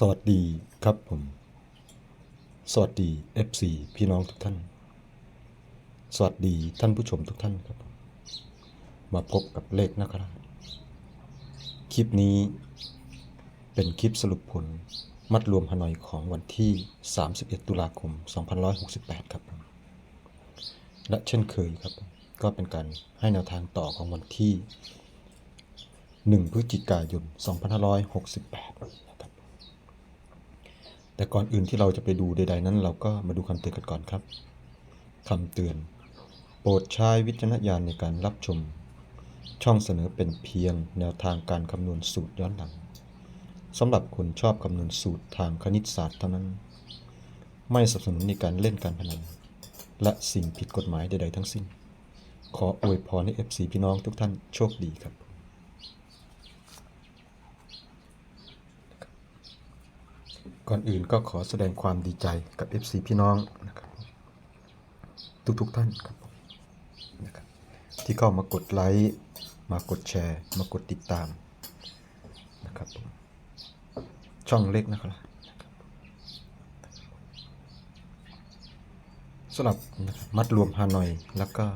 สวัสดีครับผม สวัสดี FC พี่น้องทุกท่าน สวัสดีท่านผู้ชมทุกท่านครับผมมาพบกับเลขนักราชคลิปนี้เป็นคลิปสรุปผลมัดรวมฮานอยของวันที่ 31 ตุลาคม 2568 ครับผมและเช่นเคยครับ ก็เป็นการให้แนวทางต่อของวันที่ 1 พฤศจิกายน 2568นะครับ แต่ก่อนอื่นที่เราจะไปดูใด ๆ นั้น เราก็มาดูคำเตือนกันก่อนครับคำเตือน โปรดใช้วิจารณญาณในการรับชม ช่องเสนอเป็นเพียงแนวทางการคำนวณสูตรย้อนหลังสำหรับคนชอบคำนวณสูตรทางคณิตศาสตร์เท่านั้น ไม่สนับสนุนในการเล่นการพนันและสิ่งผิดกฎหมายใด ๆ ทั้งสิ้น ขออวยพรให้ FC พี่น้องทุกท่านโชคดีครับ ก่อนอื่นก็ขอแสดงความดีใจกับ FC พี่น้องนะครับทุกๆทท่านครับนะครับที่เข้ามากดไลค์มากดแชร์ มากดติดตามนะครับช่องเล็กนะครับสำหรับนะรับมัดรวมฮานอยแล้วก็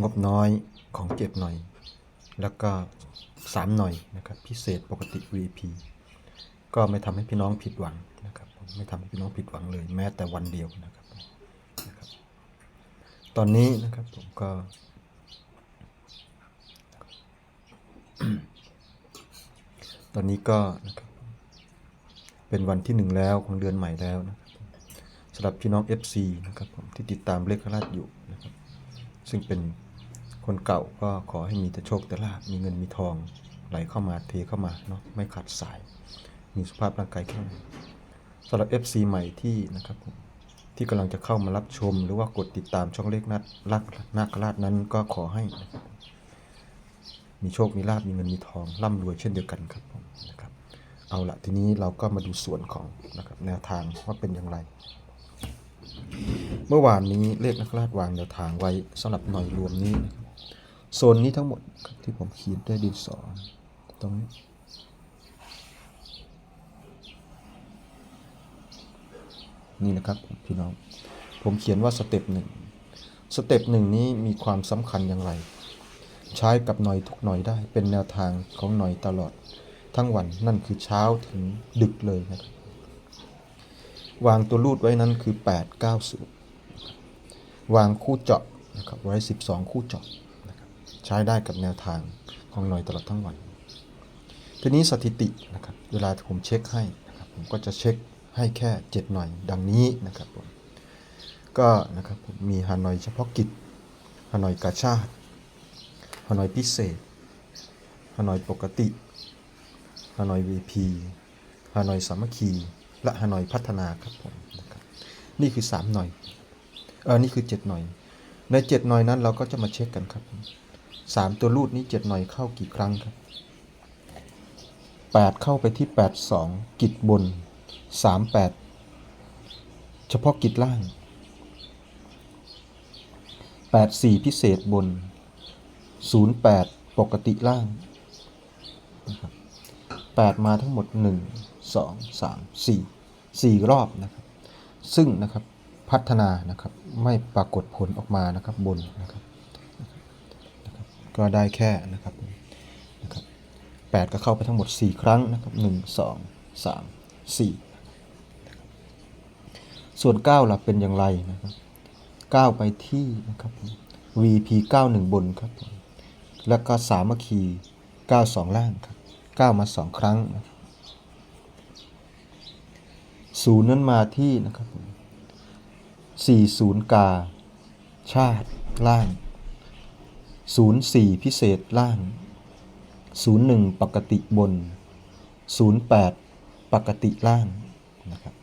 งบน้อยของเจ็บหน่อย แล้วก็สามหน่อยนะครับพิเศษปกติ VIP ก็ไม่ทำให้พี่น้องผิดหวัง นะครับไม่ทำให้พี่น้องผิดหวังเลย แม้แต่วันเดียวนะครับนะครับ ตอนนี้นะครับผมก็ตอนนี้ก็นะครับเป็นวันที่หนึ่งแล้วของเดือนใหม่แล้วนะครับสำหรับพี่น้อง FC นะครับผมที่ติดตามเลขราชอยู่นะครับ ซึ่งเป็นคนเก่าก็ขอให้มีแต่โชคแต่ลาภมีเงินมีทองไหลเข้ามาเทเข้ามาเนาะไม่ขาดสาย มีสุขภาพร่างกายแข็งแรง สำหรับ FC ใหม่ที่นะครับผมที่กำลังจะเข้ามารับชม หรือว่ากดติดตามช่องเลขนัดลักนาคราชนั้นก็ขอให้นะครับมีโชค มีลาบมีเงิน มีทอง ร่ำรวยเช่นเดียวกันครับผมนะครับ เอาละทีนี้เราก็มาดูส่วนของนะครับแนวทางว่าเป็นอย่างไร เมื่อวานนี้เลขนักราชวางแนวทางไว้สำหรับหน่อยรวมนี้นะครับโซนนี้ทั้งหมดที่ผมขีดด้วยดินสอตรงนี้ นี่นะครับพี่น้อง ผมเขียนว่าสเต็ปหนึ่งสเต็ปหนึ่งนี้มีความสำคัญอย่างไร ใช้กับหน่อยทุกหน่อยได้ เป็นแนวทางของหน่อยตลอด ทั้งวันนั่นคือเช้าถึงดึกเลยนะครับ วางตัวรูดไว้นั้นคือ 8 9 0 วางคู่เจาะนะครับไว้ 12 คู่เจาะนะครับใช้ได้กับแนวทางของหน่อยตลอดทั้งวัน ทีนี้สถิตินะครับเวลาผมเช็คให้นะครับผมก็จะเช็ค ให้แค่ 7 หน่อยดังนี้นะครับผมก็นะครับผมมีฮานอยเฉพาะกิจฮานอยกาชาติฮานอยพิเศษฮานอยปกติฮานอย VP ฮานอยสามัคคี และฮานอยพัฒนาครับผมนะครับนี่คือ 3 หน่อยเออนี่คือ 7 หน่อยใน 7 หน่อยนั้นเราก็จะมาเช็คกันครับสามตัวรูดนี้ 7 หน่อยเข้ากี่ครั้งครับ 8 เข้าไปที่ 8 2 กิจบน 38 เฉพาะกิจล่าง 84 พิเศษบน 08 ปกติล่างนะครับ8มาทั้งหมด 1 2 3 4 4 รอบนะครับ ซึ่งนะครับพัฒนานะครับไม่ปรากฏผลออกมานะครับบนนะครับนะรบก็ได้แค่นะครับนะครับ8ก็เข้าไปทั้งหมด 4 ครั้งนะครับ 1 2 3 4 ส่วน 9ล่ะเป็นอย่างไรนะครับ9ไปที่นะครับ VP 91 บนครับ แล้วก็สามัคคี 92 ล่างครับ 9 มา 2 ครั้งนะครับศูนย์นั้นมาที่นะครับผม40กา ชาติล่าง04พิเศษล่าง01ปกติบน08ปกติล่างนะครับ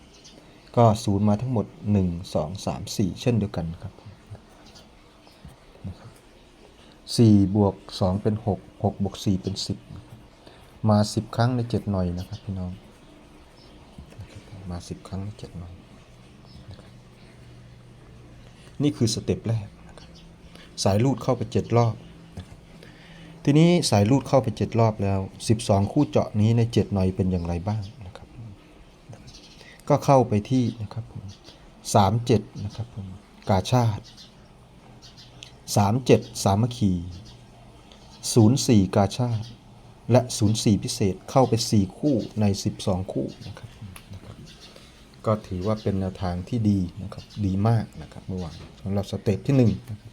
ก็ศูนย์มาทั้งหมด 1 2 3 4 เช่นเดียวกันครับสี่บวกสองเป็นหกหกบวกสี่เป็นสิบมาสิบครั้งในเจ็ดหน่อยนะครับพี่น้อง มาสิบครั้งในเจ็ดหน่อย นี่คือสเต็ปแรก สายลูดเข้าไปเจ็ดรอบ ทีนี้สายลูดเข้าไปเจ็ดรอบแล้วสิบสองคู่เจาะนี้ในเจ็ดหน่อยเป็นอย่างไรบ้าง ก็เข้าไปที่นะครับผมสามเจ็ดนะครับผมกาชาติสามเจ็ดสามัคคีศูนย์สี่กาชาติ และศูนย์สี่พิเศษเข้าไปสี่คู่ในสิบสองคู่นะครับก็ถือว่าเป็นแนวทางที่ดีนะครับดีมากนะครับเมื่อวานสำหรับสเต็ปที่หนึ่งนะครับ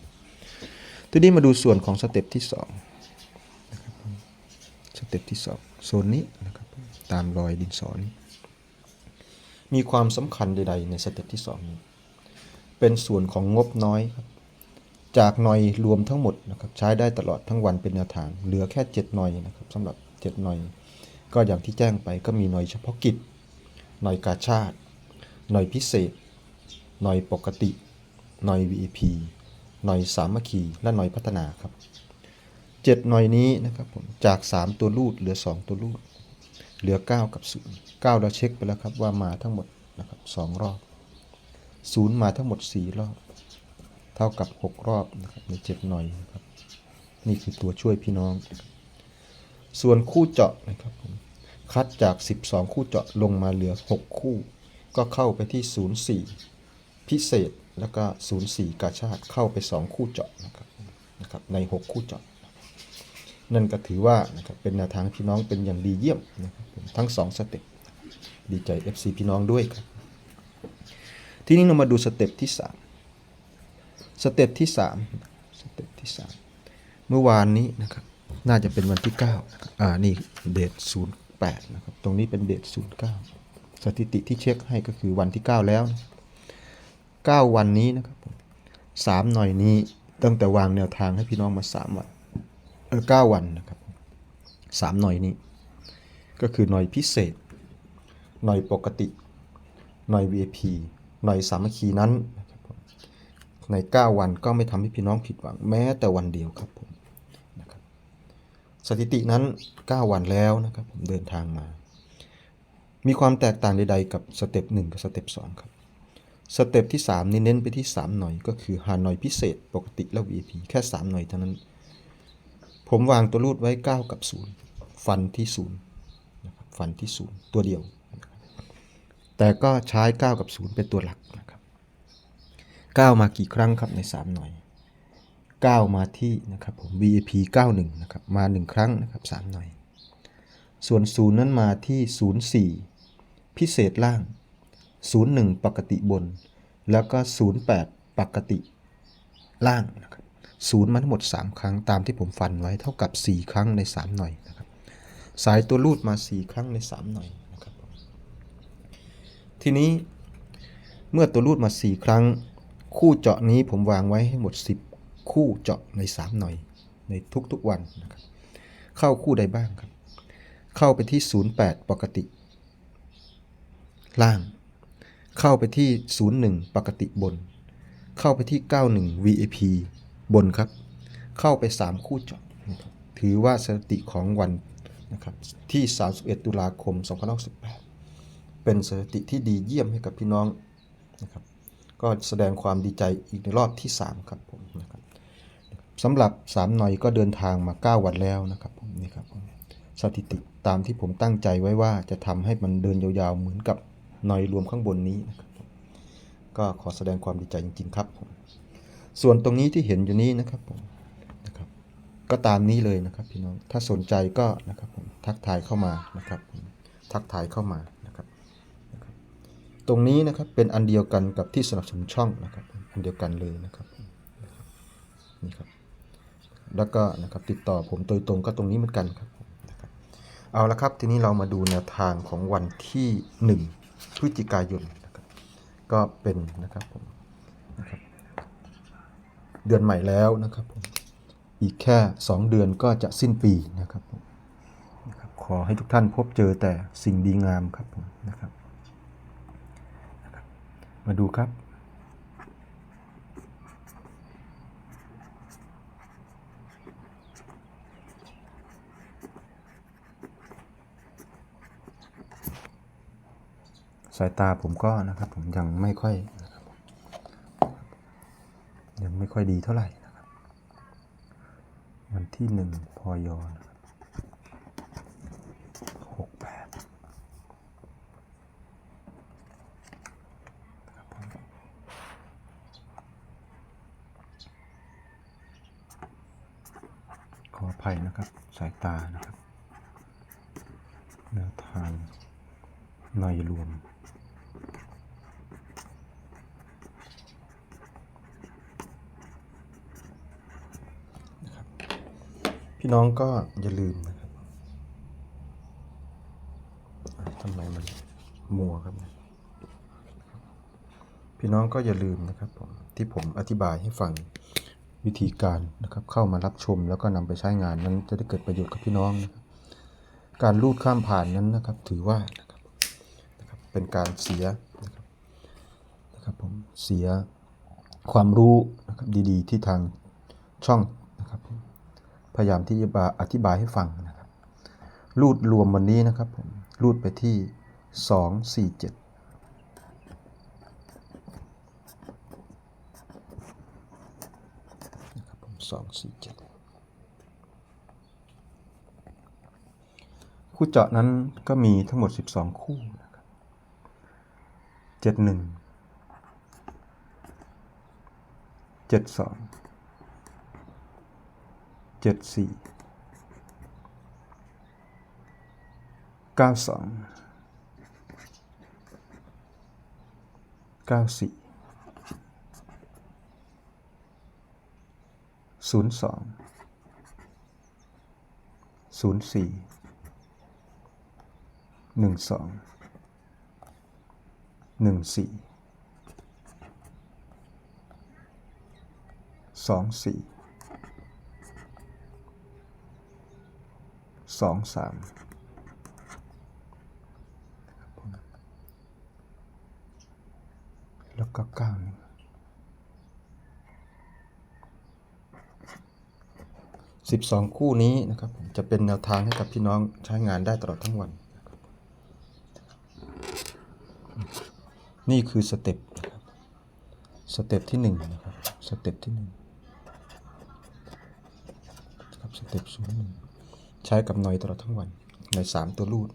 ทีนี้มาดูส่วนของสเต็ปที่สองนะครับสเต็ปที่สองโซนนี้นะครับตามรอยดินสอนี้ มีความสำคัญใด ๆ ในสเต็ปที่สองนี้ เป็นส่วนของงบน้อยครับ จากหน่อยรวมทั้งหมดนะครับใช้ได้ตลอดทั้งวันเป็นแนวทาง เหลือแค่ 7 หน่อยนะครับสำหรับ 7 หน่อย ก็อย่างที่แจ้งไปก็มีหน่อยเฉพาะกิจ หน่อยกาชาติ หน่อยพิเศษ หน่อยปกติ หน่อย VIP หน่อยสามัคคีและหน่อยพัฒนาครับ 7 หน่อยนี้นะครับผมจาก 3 ตัวรูดเหลือ 2 ตัวรูด เหลือ 9 กับ0 9เราเช็คไปแล้วครับว่ามาทั้งหมดนะครับ2รอบ 0 มาทั้งหมด 4 รอบ เท่ากับ 6 รอบนะครับใน7หน่อยนะครับนี่คือตัวช่วยพี่น้อง ส่วนคู่เจาะนะครับผมคัดจาก 12 คู่เจาะลงมาเหลือ 6 คู่ ก็เข้าไปที่ 04 พิเศษแล้วก็ 04 กาชาติเข้าไป 2 คู่เจาะนะครับนะครับใน 6 คู่เจาะ นั่นก็ถือว่านะครับเป็นแนวทางพี่น้องเป็นอย่างดีเยี่ยมนะครับทั้ง2สเต็ปดีใจ FC พี่น้องด้วยครับทีนี้เรามาดูสเต็ปที่3สเต็ปที่3สเต็ปที่ 3 เมื่อวานนี้นะครับน่าจะเป็นวันที่9นะครับอ่านี่เดท08นะครับตรงนี้เป็นเดท09 สถิติที่เช็คให้ก็คือวันที่ 9 แล้วนะ9วันนี้นะครับสามหน่อยนี้ตั้งแต่วางแนวทางให้พี่น้องมา 3 วัน เออ9วันนะครับสามหน่อยนี้ ก็คือหน่อยพิเศษ หน่อยปกติ หน่อย VIP หน่อยสามัคคีนั้นนะครับผมใน 9 วันก็ไม่ทำให้พี่น้องผิดหวังแม้แต่วันเดียวครับผมนะครับสถิตินั้น 9 วันแล้วนะครับผมเดินทางมา มีความแตกต่างใดๆกับสเต็ป1กับสเต็ป2ครับสเต็ปที่3นี่เน้นไปที่ 3 หน่อยก็คือหาหน่อยพิเศษปกติและ VIP แค่ 3 หน่อยเท่านั้น ผมวางตัวรูดไว้ 9 กับ 0 ฟันที่0นะครับฟันที่ 0 ตัวเดียว แต่ก็ใช้ 9 กับ 0 เป็นตัวหลักนะครับ9มากี่ครั้งครับใน 3 หน่อย 9 มาที่นะครับผม VIP 91นะครับมา 1 ครั้งนะครับ3หน่อย ส่วน 0 นั้นมาที่ 04 พิเศษล่าง 01 ปกติบน แล้วก็ 08 ปกติล่างนะครับ ศูนย์มาทั้งหมด 3 ครั้งตามที่ผมฟันไว้เท่ากับ 4 ครั้งใน 3 หน่อยนะครับ สายตัวรูดมา 4 ครั้งใน 3 หน่อยนะครับ ทีนี้เมื่อตัวรูดมา 4 ครั้ง คู่เจาะนี้ผมวางไว้ให้หมด 10 คู่เจาะใน 3 หน่อย ในทุกๆวันนะครับ เข้าคู่ใดบ้างครับ เข้าไปที่ 08 ปกติ ล่าง เข้าไปที่ 01 ปกติบน เข้าไปที่ 91 VIP บนครับ เข้าไป 3 คู่จาะนะครับถือว่าสถิติของวันนะครับที่ 31 ตุลาคม 2568 เป็นสถิติที่ดีเยี่ยมให้กับพี่น้องนะครับก็แสดงความดีใจอีกในรอบที่ 3 ครับผมนะครับสำหรับ 3 หน่อยก็เดินทางมา 9 วันแล้วนะครับผมนี่ครับสถิติตามที่ผมตั้งใจไว้ว่าจะทำให้มันเดินยาวๆ เหมือนกับหน่อยรวมข้างบนนี้นะครับก็ขอแสดงความดีใจจริง ๆ ครับผม ส่วนตรงนี้ที่เห็นอยู่นี้นะครับผมนะครับ ก็ตามนี้เลยนะครับพี่น้องถ้าสนใจก็นะครับผมทักทายเข้ามานะครับทักทายเข้ามานะครับตรงนี้นะครับเป็นอันเดียวกันกับที่สนับสนุนช่องนะครับอันเดียวกันเลยนะครับนี่ครับแล้วก็นะครับติดต่อผมโดยตรงก็ตรงนี้เหมือนกันครับผมนะครับเอาละครับทีนี้เรามาดูแนวทางของวันที่ 1พฤศจิกายนนะครับก็เป็นนะครับผมนะครับ เดือนใหม่แล้วนะครับผมอีกแค่ 2 เดือนก็จะสิ้นปีนะครับผมนะครับขอให้ทุกท่านพบเจอแต่สิ่งดีงามครับผมนะครับนะครับ มาดูครับ สายตาผมก็นะครับผมยังไม่ค่อย ยังไม่ค่อยดีเท่าไหร่นะครับ วันที่หนึ่งพอยอนะครับหกแปด ภัยนะครับ สายตานะครับแนวทางหน่อยรวม นะครับ พี่น้องก็อย่าลืมนะครับทำไมมันมัวครับพี่น้องก็อย่าลืมนะครับผมที่ผมอธิบายให้ฟังวิธีการนะครับเข้ามารับชมแล้วก็นำไปใช้งานนั้นจะได้เกิดประโยชน์กับพี่น้องนะครับการลูดข้ามผ่านนั้นนะครับ ถือว่านะครับนะครับเป็นการเสียนะครับนะครับผมเสียความรู้นะครับดีๆ ที่ทางช่อง พยายามที่จะอธิบายให้ฟังนะครับ รูดรวมวันนี้นะครับผมรูดไปที่ 247นะครับผม247 คู่เจาะนั้นก็มีทั้งหมด 12 คู่นะครับ71 72 74 92 94 02 04หนึ่งสองหนึ่งสี่สองสี่ สองสามแล้วก็เก้าหนึ่งสิบสองคู่นี้นะครับจะเป็นแนวทางให้กับพี่น้องใช้งานได้ตลอดทั้งวัน นี่คือสเต็ปนะครับสเต็ปที่หนึ่งนะครับ สเต็ปที่หนึ่งครับสเต็ปศูนย์หนึ่ง ใช้กับหน่อยตลอดทั้งวันในสามตัวรูด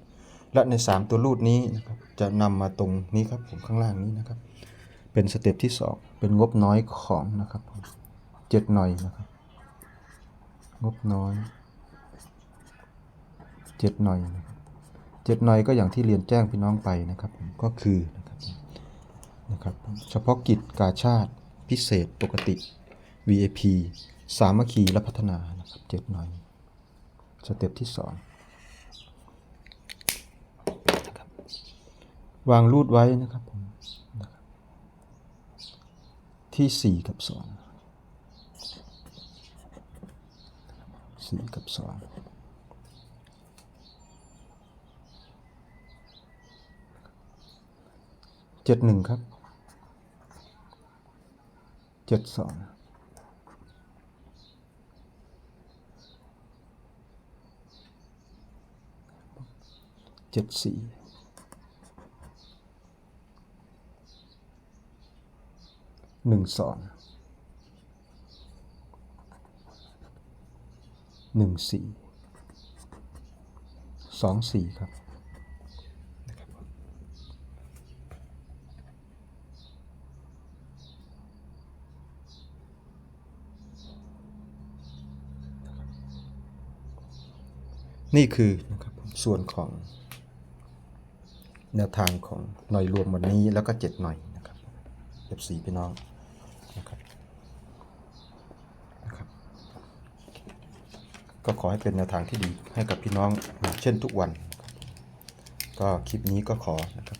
และในสามตัวรูดนี้นะครับจะนำมาตรงนี้ครับผมข้างล่างนี้นะครับ เป็นสเต็ปที่สองเป็นงบน้อยของนะครับเจ็ดหน่อยนะครับ งบน้อยเจ็ดหน่อยนะครับเจ็ดหน่อยก็อย่างที่เรียนแจ้งพี่น้องไปนะครับก็คือนะครับนะครับเฉพาะกิจกาชาติพิเศษปกติ VAP สามัคคีและพัฒนานะครับเจ็ดหน่อย สเต็ปที่สองนะครับวางรูดไว้นะครับผมนะครับที่สี่กับสองสี่กับสองเจ็ดหนึ่งครับเจ็ดสอง เจ็ดสี่หนึ่งสองหนึ่งสี่สองสี่ครับนี่คือนะครับส่วนของ แนวทางของหน่อยรวมวันนี้แล้วก็เจ็ดหน่อยนะครับเอฟซีพี่น้องนะครับนะครับ ก็ขอให้เป็นแนวทางที่ดีให้กับพี่น้องเช่นทุกวัน ก็คลิปนี้ก็ขอนะครับ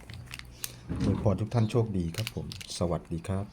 อวยพรทุกท่านโชคดีครับผม สวัสดีครับ